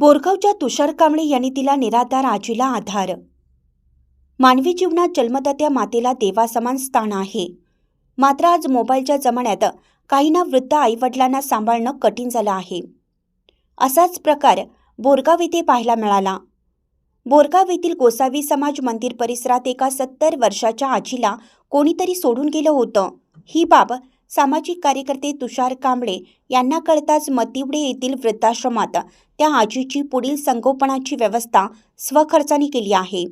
बोरगावच्या तुषार कांबळे यांनी तिला निराधार आजीला आधार. मानवी जीवनात जन्मदात्या मातेला देवासमान स्थान आहे. मात्र आज मोबाईलच्या जमान्यात काहींना वृद्ध आईवडिलांना सांभाळणं कठीण झालं आहे. असाच प्रकार बोरगाव येथे पाहायला मिळाला. बोरगाव येथील गोसावी समाज मंदिर परिसरात एका सत्तर वर्षाच्या आजीला कोणीतरी सोडून गेलं होतं. ही बाब सामाजिक कार्यकर्ते तुषार कांबळे यांना कळताच मतिवडे येथील वृद्धाश्रमात त्या आजीची पुढील संगोपनाची व्यवस्था स्वखर्चाने केली आहे.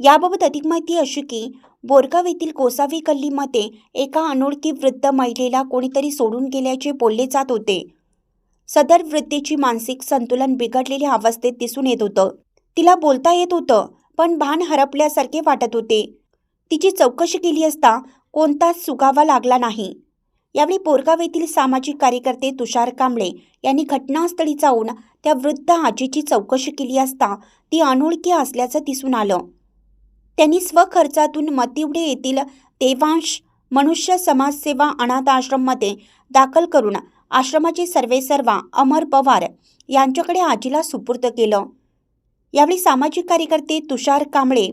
याबाबत अधिक माहिती अशी की बोरगाव येथील कोसावी गल्लीमध्ये एका अनोळखी वृद्ध महिलेला कोणीतरी सोडून गेल्याचे बोलले जात होते. सदर वृद्धेची मानसिक संतुलन बिघडलेल्या अवस्थेत दिसून येत होतं. तिला बोलता येत होतं पण भान हरपल्यासारखे वाटत होते. तिची चौकशी केली असता कोणताच सुगावा लागला नाही. यावेळी बोरगाव येथील सामाजिक कार्यकर्ते तुषार कांबळे यांनी घटनास्थळी जाऊन त्या वृद्ध आजीची चौकशी केली असता ती अनोळखी असल्याचं दिसून आलं. त्यांनी स्वखर्चातून मतिवडे येथील देवांश मनुष्य समाजसेवा अनाथ आश्रममध्ये दाखल करून आश्रमाचे सर्वेसर्वा अमर पवार यांच्याकडे आजीला सुपूर्द केलं. यावेळी सामाजिक कार्यकर्ते तुषार कांबळे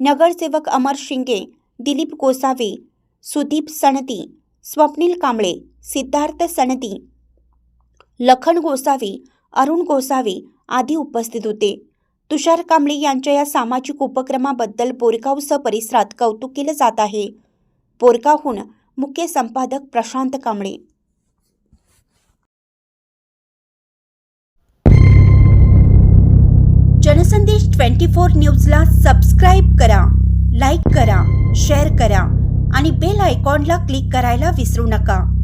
नगरसेवक अमर शिंगे दिलीप गोसावी सुदीप सणती स्वप्नील कांबळे सिद्धार्थ सणती लखन गोसावी अरुण गोसावी आदी उपस्थित होते. तुषार कांबळे यांच्या या सामाजिक उपक्रमाबद्दल बोरगावसह परिसरात कौतुक केलं जात आहे. बोरगावहून मुख्य संपादक प्रशांत कांबळे. जनसंदेश ट्वेंटी फोर न्यूजला सबस्क्राईब आयकॉनला क्लिक करायला विसरू नका.